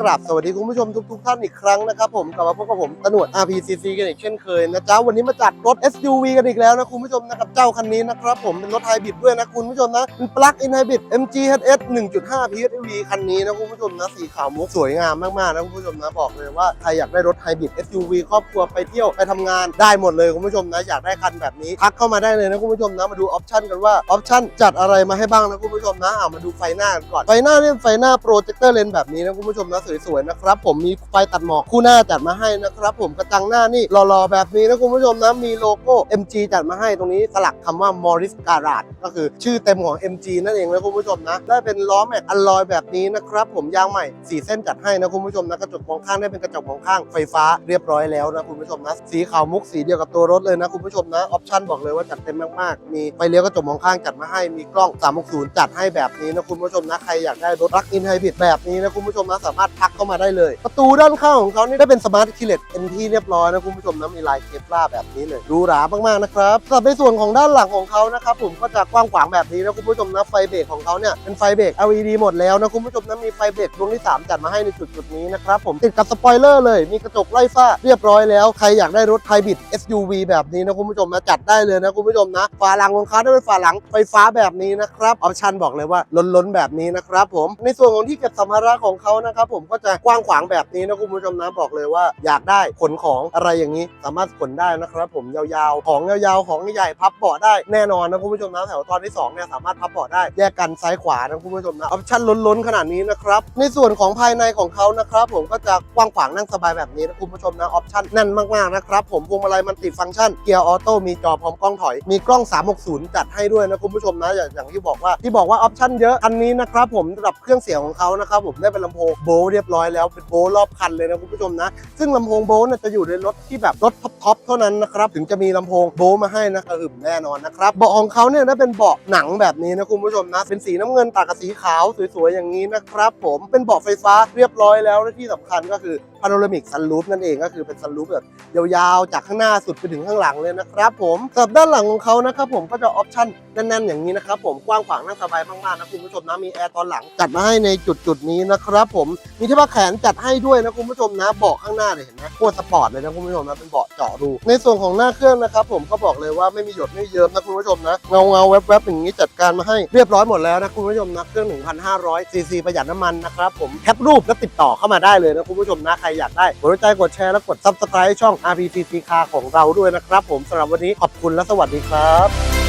กราบสวัสดีคุณผู้ชมทุกๆท่านอีกครั้งนะครับผมกลับมาพบกับผมตนวด RPCC กันอีกเช่นเคยนะจ๊ะวันนี้มาจัดรถ SUV กันอีกแล้วนะคุณผู้ชมนะกับเจ้าคันนี้นะครับผมเป็นรถไฮบริดด้วยนะคุณผู้ชมนะเป็นปลั๊กอินไฮบริด MGHS 1.5 PHEV คันนี้นะคุณผู้ชมนะสีขาวมุกสวยงามมากๆนะคุณผู้ชมนะบอกเลยว่าใครอยากได้รถไฮบริด SUV ครอบครัวไปเที่ยวไปทำงานได้หมดเลยคุณผู้ชมนะอยากได้คันแบบนี้ทักเข้ามาได้เลยนะคุณผู้ชมนะมาดูออปชั่นกันว่าออปชั่นจัดอะไรมาให้บ้างนะคุณผู้ชมนะอ่ามาดูไฟหน้ากันก่อนไฟหน้าเนี่ยไฟหน้าโปรเจคเตอร์เลนแบบนี้นะคุณผู้ชมนะสวยๆนะครับ ผมมีไฟตัดหมอกคู่หน้าจัดมาให้นะครับ ผมกระจังหน้านี่หล่อๆแบบนี้นะคุณผู้ชมนะมีโลโก้ MG จัดมาให้ตรงนี้สลักคำว่า Morris g a r a g ก็คือชื่อเต็มของ MG นั่นเองนะคุณผู้ชมนะได้เป็นล้อแม็กอลลอยแบบนี้นะครับผมยางใหม่สีเส้นจัดให้นะคุณผู้ชมนะกระจกมองข้างได้เป็นกระจกมองข้างไฟฟ้าเรียบร้อยแล้วนะคุณผู้ชมนะสีขาวมุกสีเดียวกับตัวรถเลยนะคุณผู้ชมนะออปชั่นบอกเลยว่าจัดเต็มมากๆ มีไฟเลี้ยวกระจกมองข้างจัดมาให้มีกล้อง 360 จัดให้แบบนี้นะคุณผู้ชมนะใครอยากได้รถรักอินไฮบริดแบบนี้นะคุณผู้ชมนะสามารถทักเข้ามาได้เลย ประตูด้านข้างของเขานี่ได้เป็นสมาร์ทคีเลตเป็นที่เรียบร้อยนะคุณผู้ชมนะมีลายเคปลาร์แบบนี้เลยหรูหรามากๆนะครับสำหรับในส่วนของด้านหลังของเขานะครับผมก็จะกว้างขวางแบบนี้นะคุณผู้ชมนะไฟเบรกของเขาเนี่ยเป็นไฟเบรก LED หมดแล้วนะคุณผู้ชมนะมีไฟเบรกดวงที่ 3 จัดมาให้ในจุดจุดๆนี้นะครับผมติดกับสปอยเลอร์เลยมีกระจกไล่ฟ้าเรียบร้อยแล้วใครอยากได้รถไฮบริด SUV แบบนี้นะคุณผู้ชมนะจัดได้เลยนะคุณผู้ชมนะฝาหลังของเขาได้เป็นฝาหลังไฟฟ้าแบบนี้นะครับออปชั่นบอกเลยว่าล้นๆแบบนี้นะครับผมในส่วนของที่เก็บสัมภาระของเขานะครับผมก็จะกว้างขวางแบบนี้นะคุณผู้ชมนะบอกเลยว่า อยากได้ขนของอะไรอย่างนี้ สามารถขนได้นะครับผมยาวๆ ของยาวๆของใหญ่ๆพับเบาะได้แน่นอนนะคุณผู้ชมนะแถวตอนที่สองเนี่ยสามารถพับเบาะได้แยกกันซ้ายขวานะคุณผู้ชมนะออปชั่นล้นๆขนาดนี้นะครับในส่วนของภายในของเขานะครับผมก็จะกว้างขวางนั่งสบายแบบนี้นะคุณผู้ชมนะออปชั่นแน่นมากๆนะครับผมพวงมาลัยมันติดฟังก์ชันเกียร์ออโต้มีจอพร้อมกล้องถอยมีกล้อง 360 จัดให้ด้วยนะคุณผู้ชมนะอย่างที่บอกว่าที่บอกว่าออปชั่นเยอะคันนี้นะครับผมระดับเครื่องเสียงของเขานะครับผมได้เป็นลำโพงโบเรียบร้อยแล้วเป็นโบลรอบคันเลยนะคุณผู้ชมนะ ซึ่งลำโพงโบเนี่ยจะอยู่ในรถที่แบบรถท็อปๆเท่านั้นนะครับถึงจะมีลำโพงโบมาให้นะกระหึ่มแน่นอนนะครับเบาะของเขาเนี่ยนะเป็นเบาะหนังแบบนี้นะคุณผู้ชมนะเป็นสีน้ำเงินตากับสีขาวสวยๆอย่างนี้นะครับผมเป็นเบาะไฟฟ้าเรียบร้อยแล้วและที่สำคัญก็คือพาโนรามิกซันรูฟนั่นเองก็คือเป็นซันรูฟแบบยาวๆ จากข้างหน้าสุดไปถึงข้างหลังเลยนะครับผมสำหรับด้านหลังของเขานะครับผมก็จะออปชั่นแน่นๆอย่างนี้นะครับผมกว้างขวางนั่งสบายมากๆนะคุณผู้ชมนะมีแอร์ตอนหลังจัดมาให้ในจุดๆนี้นะครับผมมีที่พักแขนจัดให้ด้วยนะคุณผู้ชมนะเบาะข้างหน้าเนี่ยเห็นไหมโคตรสปอร์ตเลยนะคุณผู้ชมนะเป็นเบาะเจาะรูในส่วนของหน้าเครื่องนะครับผมก็บอกเลยว่าไม่มีหยดไม่เยิ้มนะคุณผู้ชมนะเงาเงาแวบๆอย่างนี้จัดการมาให้เรียบร้อยหมดแล้วนะคุณผู้ชมนะเครื่อง 1,500ซีซีประหยัดน้ำมันนะครับผมแคปรูปแล้วติดต่อเข้ามาได้เลยนะคุณผู้ชมนะรอยากได้กดใจกดแชร์แล้วกด subscribe ช่อง RPCC Car ของเราด้วยนะครับ ผมสำหรับวันนี้ขอบคุณและสวัสดีครับ